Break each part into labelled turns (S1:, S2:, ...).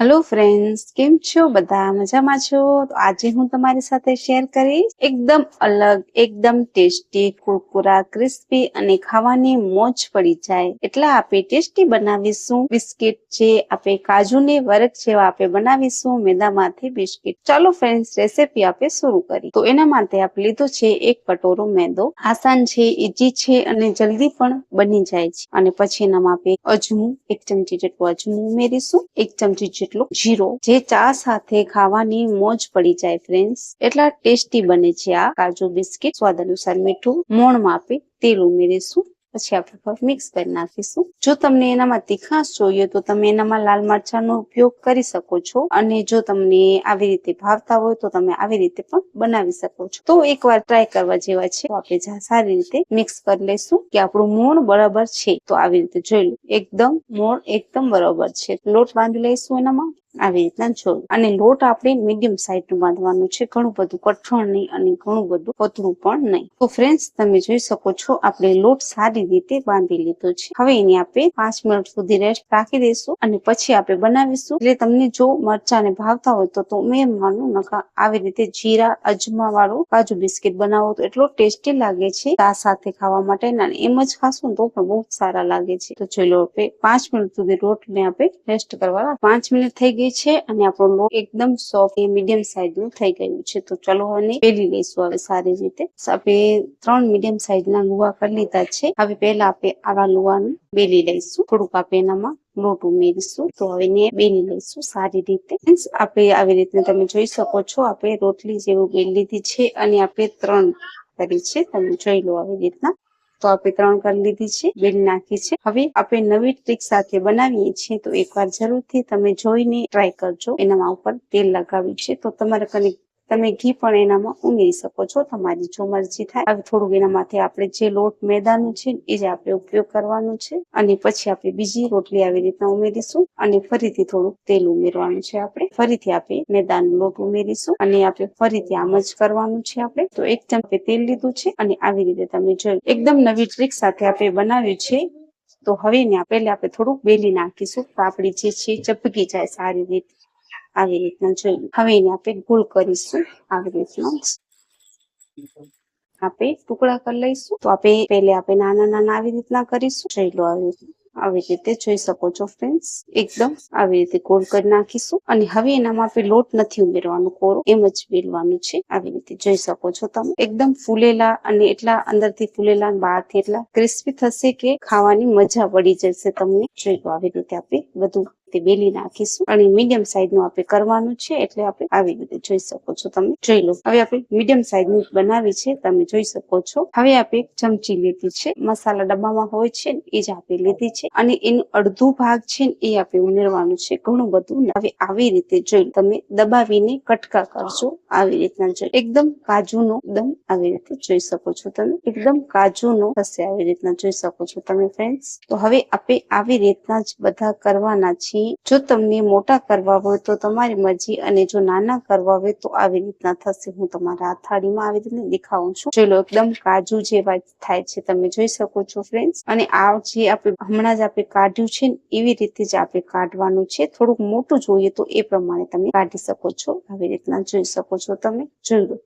S1: Hello friends કેમ છો? બધા મજામાં છો? તો આજે હું તમારી સાથે શેર કરીશ એકદમ અલગ, એકદમ ટેસ્ટી કુરકુરા ક્રિસ્પી અને ખાવાની મોજ પડી જાય. એટલા આપણે ટેસ્ટી બનાવીશું. બિસ્કિટ જે આપણે કાજુને વર્ક જેવા આપણે બનાવીશું, મેદામાંથી બિસ્કિટ ચાલો ફ્રેન્ડ્સ રેસીપી આપણે શરૂ કરી તો એના માટે આપણે લીધો છે એક કટોરો મેદો. આસાન છે ઈજી છે અને જલ્દી પણ બની જાય છે. અને પછી એનામાં આપણે અજમું, એક ચમચી જેટલું અજમું ઉમેરીશું, એક ચમચી જેટલું જીરો. જે ચા સાથે ખાવાની મોજ પડી જાય ફ્રેન્ડ્સ એટલા ટેસ્ટી બને છે આ કાજુ બિસ્કિટ. સ્વાદ અનુસાર મીઠું મોણ માપે તેલ ઉમેરીશું. પછી આપણે મિક્સ કરી નાખીશું. જો તમને એનામાં તીખાશ જોઈએ તો તમે એનામાં લાલ મરચાંનો ઉપયોગ કરી શકો છો અને જો તમને આવી રીતે ભાવતા હોય તો તમે આવી રીતે પણ બનાવી શકો છો. તો એકવાર ટ્રાય કરવા જેવા છે આપણે સારી રીતે મિક્સ કરી લઈશું કે આપણું મોણ બરાબર છે. તો આવી રીતે જોઈ લો, એકદમ મોણ એકદમ બરાબર છે. લોટ બાંધી લઈશું એનામાં. આવી રીતના જોયું. અને લોટ આપણે મીડિયમ સાઈઝનું બાંધવાનું છે. ઘણું બધું કઠણ નહીં અને ઘણું બધું પતળું પણ નહીં. તો ફ્રેન્ડ્સ તમે જોઈ શકો છો, આપણે લોટ સારી રીતે બાંધી લીધો છે. હવે એની આપણે પાંચ મિનિટ સુધી રેસ્ટ રાખી દઈશું અને પછી આપણે બનાવીશું. એટલે તમને જો મરચાને ભાવતા હોય તો તો ઉમેરવાનું નકા આવી રીતે જીરા અજમા વાળું કાજુ બિસ્કિટ બનાવો તો એટલો ટેસ્ટી લાગે છે. આ સાથે ખાવા માટે એમ જ ખાશું તો પણ બહુ સારા લાગે છે. તો ચલો આપણે પાંચ મિનિટ સુધી લોટને આપણે રેસ્ટ કરવા પાંચ મિનિટ થઈ ગઈ છે અને આપણો લોટ એકદમ સોફ્ટ એ મીડિયમ સાઈઝનું થઈ ગયું છે. તો ચલો હવે પેલી લઈશું હવે સારી રીતે. આપણે ત્રણ મીડિયમ સાઈઝ ના લુવા કરી લીધા છે. હવે પહેલા આપણે આવા લુવાનું બેલી લઈશું. થોડુંક આપણે એનામાં લોટ ઉમેરીશું. તો હવે ને બેલી લઈશું સારી રીતે. આપણે આવી રીતે તમે જોઈ શકો છો, આપણે રોટલી જેવું બેલી લીધી છે અને આપણે ત્રણ કરી છે. તમે જોઈ લો આવી રીતના. તો આપણે ત્રણ કરી લીધી છે બેલ નાખી છે. હવે આપણે નવી ટ્રીક સાથે બનાવીએ છીએ, તો એકવાર જરૂરથી તમે જોઈને ટ્રાય કરજો. એનામાં ઉપર તેલ લગાવ્યું છે, તો તમારે કને તમે ઘી પણ એનામાં ઉમેરી શકો છો, તમારી જો મરજી થાય. હવે થોડુંક એનામાંથી આપણે જે લોટ મેદાનું છે એ જ આપણે ઉપયોગ કરવાનું છે. અને પછી આપણે બીજી રોટલી આવી રીતના ઉમેરીશું અને ફરીથી થોડુંક તેલ ઉમેરવાનું છે આપણે. ફરીથી આપણે મેદાનો લોટ ઉમેરીશું અને આપણે ફરીથી આમ જ કરવાનું છે આપણે. તો એક ચમચે તેલ લીધું છે અને આવી રીતે તમે જોયું એકદમ નવી ટ્રીક સાથે આપણે બનાવ્યું છે. તો હવે ને પહેલા આપણે થોડુંક બેલી નાખીશું. તો આપણી જે છે ચપકી જાય સારી રીતે. આવી રીતના જોઈએ. હવે એને આપણે ગોળ કરીશું. આવી રીતના. આપણે ટુકડા કરી લઈશું. તો આપણે પહેલે આપણે નાના નાના આવી રીતના કરીશું. જોઈ લો આવી રીતના. આવી રીતે જોઈ શકો છો ફ્રેન્ડ્સ એકદમ આવી રીતે ગોળ કરી નાખીશું. અને હવે એનામાં આપણે લોટ નથી ઉમેરવાનું, કોરો. એમ જ બેલવાનું છે. આવી રીતે જોઈ શકો છો તમે. એકદમ ફૂલેલા અને એટલા અંદરથી ફૂલેલા બહારથી એટલા ક્રિસ્પી થશે કે ખાવાની મજા પડી જશે તમને. જોઈ લો આવી રીતે આપણે બધું બેલી નાખીશું. અને મીડિયમ સાઈઝનું આપણે કરવાનું છે, એટલે આપણે આવી રીતે જોઈ શકો છો તમે. જોઈ લો. હવે આપણે મીડિયમ સાઈઝનું બનાવી છે, તમે જોઈ શકો છો. હવે આપણે ચમચી લીધી છે. મસાલા ડબ્બામાં હોય છે એ જ આપણે લીધી છે. અને એનું અડધું ભાગ છે એ આપણે ઉમેરવાનું છે. ઘણું બધું હવે આવી રીતે જોઈ તમે દબાવીને કટકા કરજો. આવી રીતના જોઈ એકદમ કાજુનો એકદમ આવી રીતે જોઈ શકો છો તમે. એકદમ કાજુનો થશે. આવી રીતના જોઈ શકો છો તમે ફ્રેન્ડ્સ તો હવે આપણે આવી રીતના જ બધા કરવાના છીએ. જો તમને મોટા કરવા હોય તો તમારી મરજી અને જો નાના કરવા હોય તો આવી રીતના થશે. હું તમારા થાળીમાં આવી રીતે દેખાવું છું. લો, એકદમ કાજુ જેવા થાય છે. તમે જોઈ શકો છો ફ્રેન્ડ્સ અને આ જે આપણે હમણાં જ આપણે કાઢ્યું છે એવી રીતે જ આપણે કાઢવાનું છે. થોડુંક મોટું જોઈએ તો એ પ્રમાણે તમે કાઢી શકો છો. આવી રીતના જોઈ શકો છો તમે. જોઈ લો.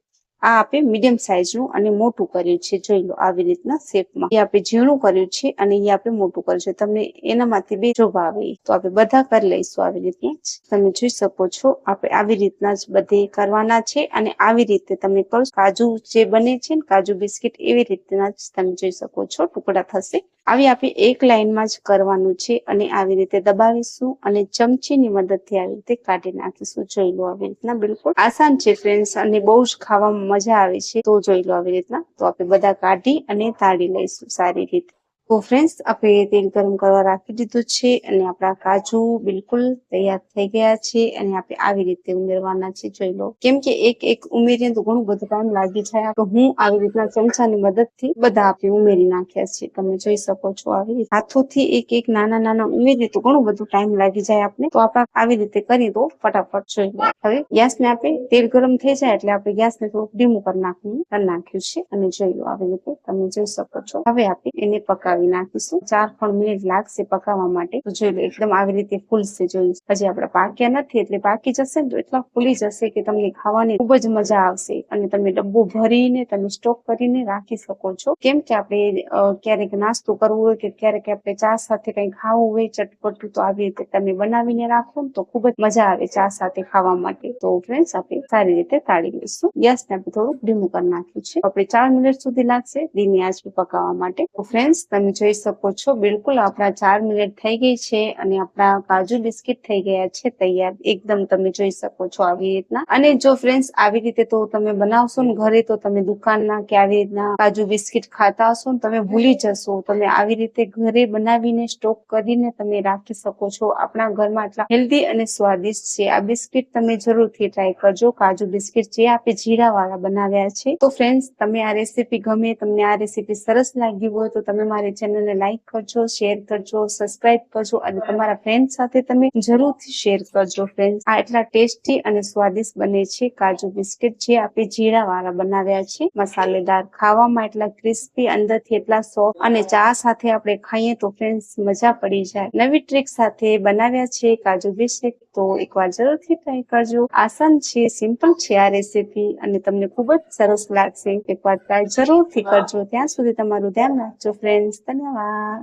S1: આ આપણે મીડિયમ સાઇઝનું અને મોટું કર્યું છે. જોઈ લો આવી રીતના શેપમાં. એ આપણે ઝીણું કર્યું છે અને એ આપણે મોટું કર્યું છે. તમને એનામાંથી બે જો ભાવે તો આપણે બધા કરી લઈશું આવી રીતના તમે જોઈ શકો છો આપણે આવી રીતના જ બધે કરવાના છે અને આવી રીતે તમે કરો કાજુ જે બને છે કાજુ બિસ્કિટ એવી રીતના જ તમે જોઈ શકો છો. ટુકડા થશે. આવી આપણે એક લાઈનમાં જ કરવાનું છે અને આવી રીતે દબાવીશું અને ચમચીની મદદથી આવી રીતે કાઢી નાખીશું. જોઈ લો આવી રીતના બિલકુલ આસાન છે ફ્રેન્ડ્સ અને બહુ જ ખાવામાં મજા આવે છે. તો જોઈ લો આવી રીતના. તો આપણે બધા કાઢી અને તાળી લઈશું સારી રીતે. તો ફ્રેન્ડ્સ આપણે તેલ ગરમ કરવા રાખી દીધું છે અને આપણા કાજુ બિલકુલ તૈયાર થઈ ગયા છે અને આપણે આવી રીતે ઉમેરવાના છે, જોઈ લો. કેમ કે એક એક ઉમેરીએ તો ઘણું બધું ટાઈમ લાગી જાય. તો હું આવી રીતના ચમચાની મદદથી બધા આપણે ઉમેરી નાખ્યા છે. તમે જોઈ શકો છો આવી હાથોથી એક એક નાના નાના ઉમેરીએ તો ઘણું બધું ટાઈમ લાગી જાય આપણે તો આપણે આવી રીતે કરી દો ફટાફટ, જોઈ લો. હવે ગેસને આપણે તેલ ગરમ થઈ જાય એટલે આપણે ગેસને થોડુંક ધીમું કરી નાખવું કરી નાખ્યું છે. અને જોઈ લો આવી રીતે તમે જોઈ શકો છો. હવે આપણે એને પકાવી પકાવી નાખીશું. ચાર પણ મિનિટ લાગશે પકાવવા માટે. જોઈ લો, એકદમ આવી રીતે ફૂલશે જોઈ હજી આપણે પાક્યા નથી, એટલે પાકી જશે ને તો એટલા ફૂલી જશે કે તમને ખાવાની ખૂબ જ મજા આવશે. અને તમે ડબ્બો ભરીને, તમે સ્ટોક કરીને રાખી શકો છો. કેમ કે આપણે ક્યારેક નાસ્તો કરવો હોય કે ક્યારેક આપણે ચા સાથે કંઈ ખાવું હોય, ચટપટું તો આવી રીતે તમે બનાવીને રાખો તો ખૂબ જ મજા આવે ચા સાથે ખાવા માટે. તો ફ્રેન્ડ્સ આપણે સારી રીતે તાળી લઈશું. ગેસ ને આપણે થોડુંક ધીમું કરી નાખ્યું છે. આપણે ચાર મિનિટ સુધી લાગશે. ધીમી આંચ પકાવવા માટે. તો ફ્રેન્ડ્સ તમે જોઈ શકો છો. બિલકુલ આપણા ચાર મિનિટ થઈ ગઈ છે અને આપણા કાજુ બિસ્કિટ થઈ ગયા છે તૈયાર. એકદમ તમે જોઈ શકો છો આવી રીતના. અને જો ફ્રેન્ડ્સ, આવી રીતે તો તમે બનાવશો ને ઘરે તો તમે દુકાનના કે આવી રીતના કાજુ બિસ્કિટ ખાતા હશો ને તમે ભૂલી જશો. તમે આવી રીતે ઘરે બનાવીને સ્ટોક કરીને તમે રાખી શકો છો. આપણા ઘરમાં આટલા હેલ્ધી અને સ્વાદિષ્ટ છે. આ બિસ્કિટ તમે જરૂરથી ટ્રાય કરજો. કાજુ બિસ્કિટ જે આપણે જીરા વાળા બનાવ્યા છે. તો ફ્રેન્ડ્સ, તમે આ રેસીપી ગમે, તમને આ રેસીપી સરસ લાગી હોય તો તમે મારી ચેનલને લાઈક કરજો શેર કરજો સબસ્ક્રાઇબ કરજો અને તમારા ફ્રેન્ડ સાથે તમે જરૂરથી શેર કરજો ફ્રેન્ડ આ એટલા ટેસ્ટી અને સ્વાદિષ્ટ બને છે. કાજુ બિસ્કિટ જે આપણે જીરા વાળા બનાવ્યા છે. મસાલેદાર ખાવામાં એટલા ક્રિસ્પી અંદરથી એટલા સોફ્ટ અને ચા સાથે આપણે ખાઈએ તો ફ્રેન્ડ્સ મજા પડી જાય. નવી ટ્રીક સાથે બનાવ્યા છે કાજુ બિસ્કિટ તો એકવાર જરૂરથી ટ્રાય કરજો. આસાન છે સિમ્પલ છે આ રેસીપી અને તમને ખૂબ જ સરસ લાગશે. એકવાર ટ્રાય જરૂરથી કરજો. ત્યાં સુધી તમારું ધ્યાન રાખજો ફ્રેન્ડ્સ 大家好。